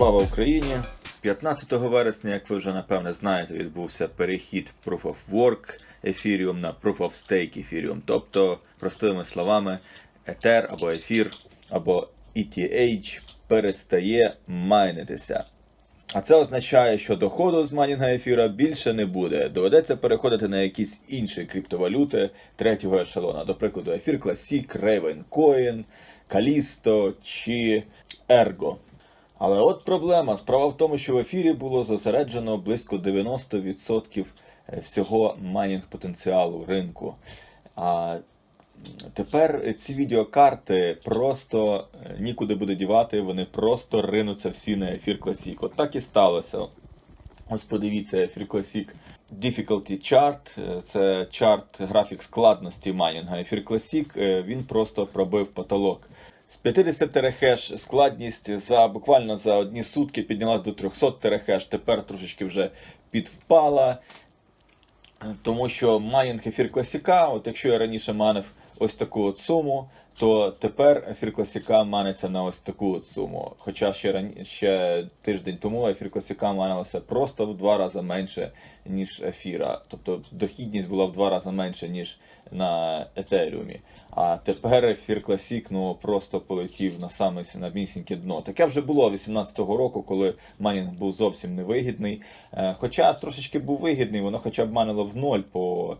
Слава Україні! 15 вересня, як ви вже напевне знаєте, відбувся перехід Proof of Work Ethereum на Proof of Stake Ethereum. Тобто, простими словами, Ether або Ефір або ETH перестає майнитися. А це означає, що доходу з майнінга ефіра більше не буде. Доведеться переходити на якісь інші криптовалюти третього ешелона. До прикладу, ефір Classic, Ravencoin, Kalisto чи Ergo. Але от проблема. Справа в тому, що в ефірі було зосереджено близько 90% всього майнінг потенціалу ринку. А тепер ці відеокарти просто е, нікуди буде дівати, вони просто ринуться всі на ефір Classic. От так і сталося. Ось подивіться, ефір Classic Difficulty Chart. Е, Це чарт графік складності майнінга. Ефір Classic е, він просто пробив потолок. З 50 терахеш складність за буквально за одні сутки піднялась до 300 терахеш. Тепер трошечки вже підвпала. Тому що майнінг ефір класіка, от якщо я раніше манив ось таку от суму, то тепер ефір класіка маниться на ось таку от суму. Хоча ще рані... ще тиждень тому ефір класіка манилося просто в два рази менше, ніж ефіра. Тобто дохідність була в два рази менше, ніж на етеріумі. А тепер ефір класік ну просто полетів на саме на місіньке дно. Таке вже було 18-го року, коли майнінг був зовсім невигідний. Е, Хоча трошечки був вигідний, воно хоча б манило в ноль по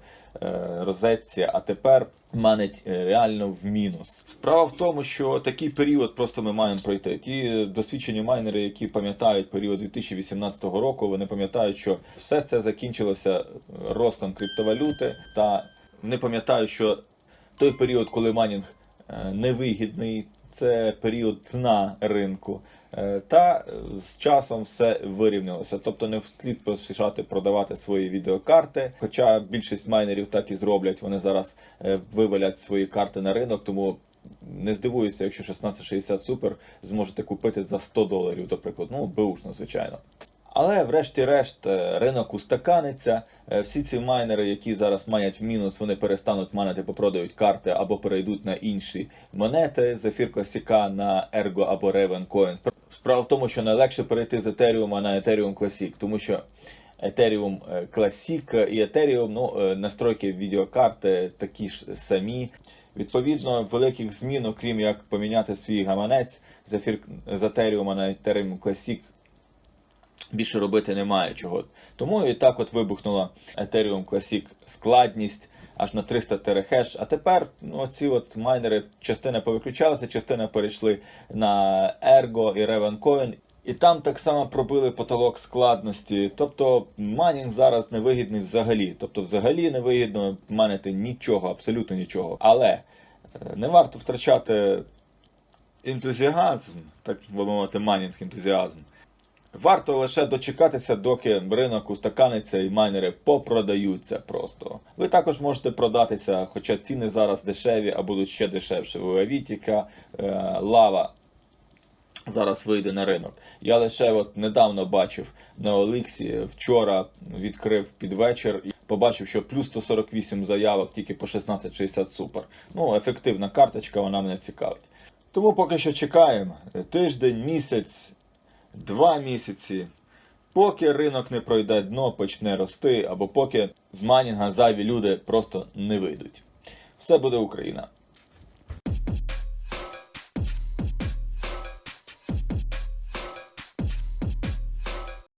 розетці, а тепер манить е, реально в мінус. Справа в тому, що такий період просто ми маємо пройти. Ті досвідчені майнери, які пам'ятають період 2018 року, вони пам'ятають, що все це закінчилося ростом криптовалюти, та вони пам'ятають, що той період, коли майнінг е, невигідний, це період дна ринку. Е, Та е, з часом все вирівнялося. Тобто не слід поспішати продавати свої відеокарти. Хоча більшість майнерів так і зроблять. Вони зараз е, вивалять свої карти на ринок, тому. Не здивуюся, якщо 1660 Super зможете купити за 100 доларів, до прикладу. Ну, беушно, звичайно. Але врешті-решт е, ринок устаканиться. Е, Всі ці майнери, які зараз мають в мінус, вони перестануть майнити, попродають карти або перейдуть на інші монети з ефір класіка на Ergo або Ravencoin. Справа в тому, що найлегше перейти з Ethereum на Ethereum Classic, тому що Ethereum е, Classic і Ethereum, ну, настройки відеокарти такі ж самі. Відповідно, великих змін, окрім як поміняти свій гаманець з, ефір, з Ethereum на Ethereum Classic, більше робити немає чого. Тому і так от вибухнула Ethereum Classic складність аж на 300 терахеш. А тепер ну, ці от майнери частина повиключалася, частина перейшли на Ergo і Ravencoin. І там так само пробили потолок складності. Тобто майнінг зараз невигідний взагалі. Тобто, взагалі невигідно манити нічого, абсолютно нічого. Але е, не варто втрачати ентузіазм, так би мовити, майнінг ентузіазм. Варто лише дочекатися, доки ринок устаканиться і майнери попродаються просто. Ви також можете продатися, хоча ціни зараз дешеві, а будуть ще дешевші. Ви уявіть, яка е, лава зараз вийде на ринок. Я лише от недавно бачив на Оліксі, вчора відкрив під вечір і побачив, що плюс 148 заявок тільки по 1660 супер. Ну, ефективна карточка, вона мене цікавить. Тому поки що чекаємо тиждень, місяць, два місяці. Поки ринок не пройде дно, почне рости, або поки з майнінга зайві люди просто не вийдуть. Все буде Україна.